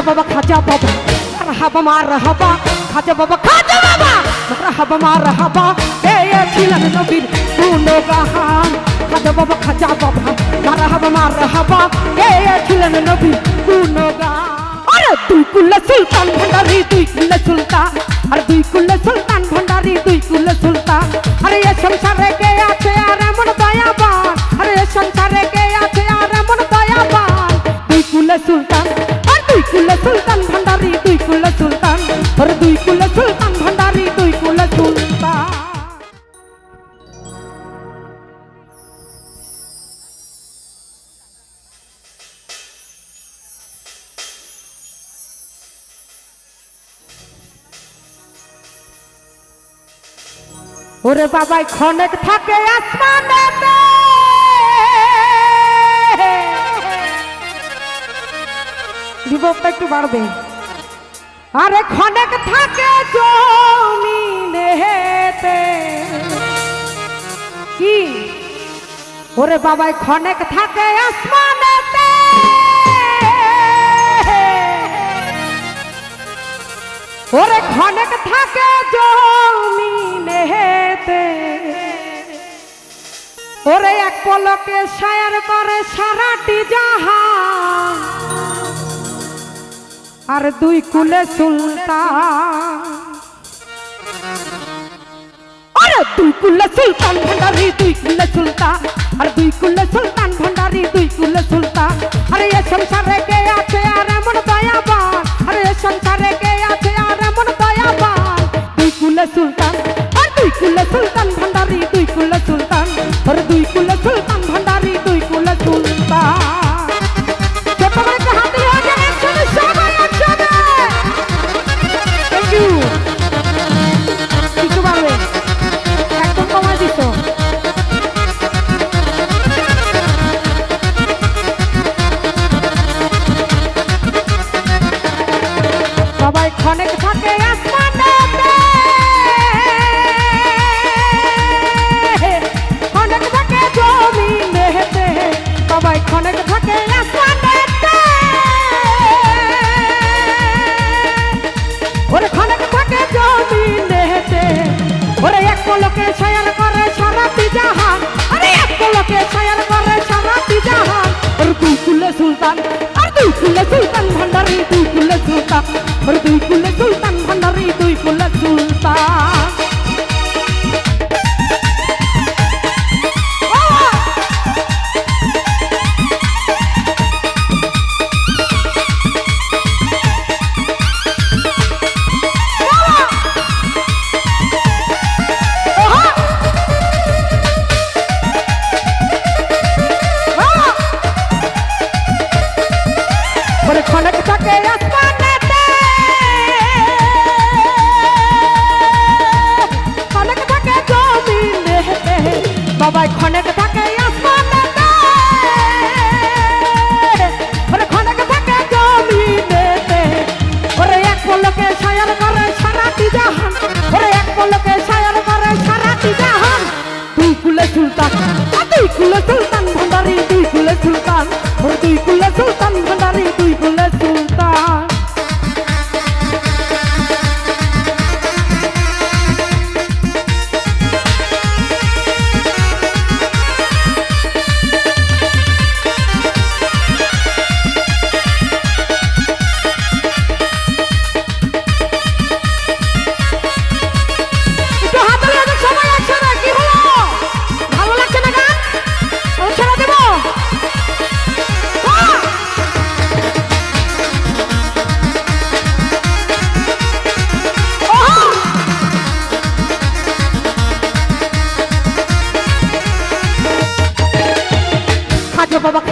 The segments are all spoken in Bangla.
খাজা বাবা মারহাবা মারহাবা, খাজা বাবা খাজা বাবা, মারহাবা মারহাবা এ এ ছিলেন নবীর গুণগান। খাজা বাবা খাজা বাবা, মারহাবা মারহাবা এ এ ছিলেন নবীর গুণগান। আরে দুই কুল্লা সুলতান ভান্ডারি, দুই কুল্লা সুলতান, আর দুই কুল্লা সুলতান ভান্ডারি, দুই কুল্লা সুলতান। আরে এ সংসারে কে ওরে বাবাই ক্ষণেক থাকে আসমানেতে। বিভবটা একটু বাড়বে। আরে ক্ষণেক থাকে জমিনেতে। কি? ওরে বাবাই ক্ষণেক থাকে আসমানেতে। ওরে ক্ষণেক থাকে জমিনেতে। ওরে এক পলকে শায়ার করে সারাটি জাহা আর দুই কুলে সুলতান। আরে দুই কুলে সুলতান ভান্ডারি, দুই কুলে সুলতান ভান্ডারি দুই কুল সুলতান আর দুই কুল সুলতান।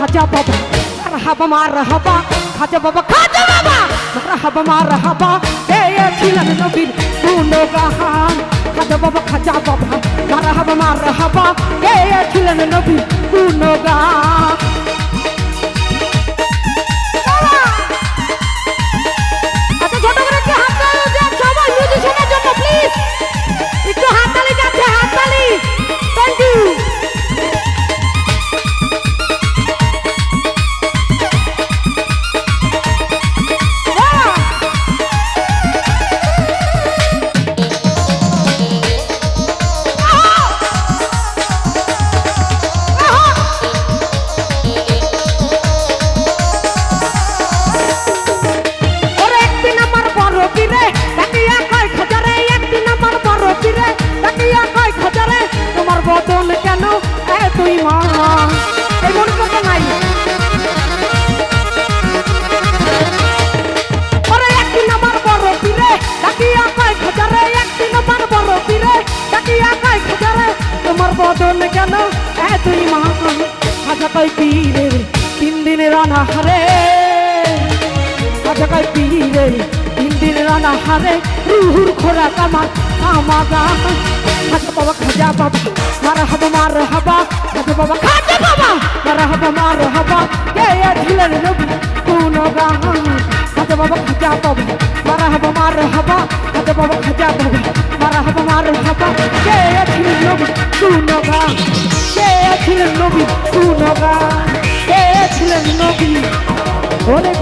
খাজা বাবা খাজা বাবা মারহাবা মারহাবা খাজা বাবা খাজা বাবা মারহাবা মারহাবা এ এ ছিলেন নবীর গুণগান। খাজা বাবা খাজা বাবা মারহাবা মারহাবা এ এ ছিলেন নবীর গুণগান। বদন কেন? এতই মহান খাজা কই পীরে তিন দিন রানা হারে। খাজা কই পীরে তিন দিন রানা হারে, রুহুর খোরা কামার আমাগা খাজা বাবা খাজা বাবা মার হাবা মার হাবা। খাজা বাবা খাজা বাবা মার হাবা মার হাবা। কে ছিলেন নবী? কোন গান? খাজা বাবা খাজা বাবা মার হাবা মার হাবা। খাজা বাবা খাজা বাবা মার হাবা মার হাবা কে আছিল নবী? কোন গান? কে আছিল নবী? কোন গান কে আছিল নবী ওরে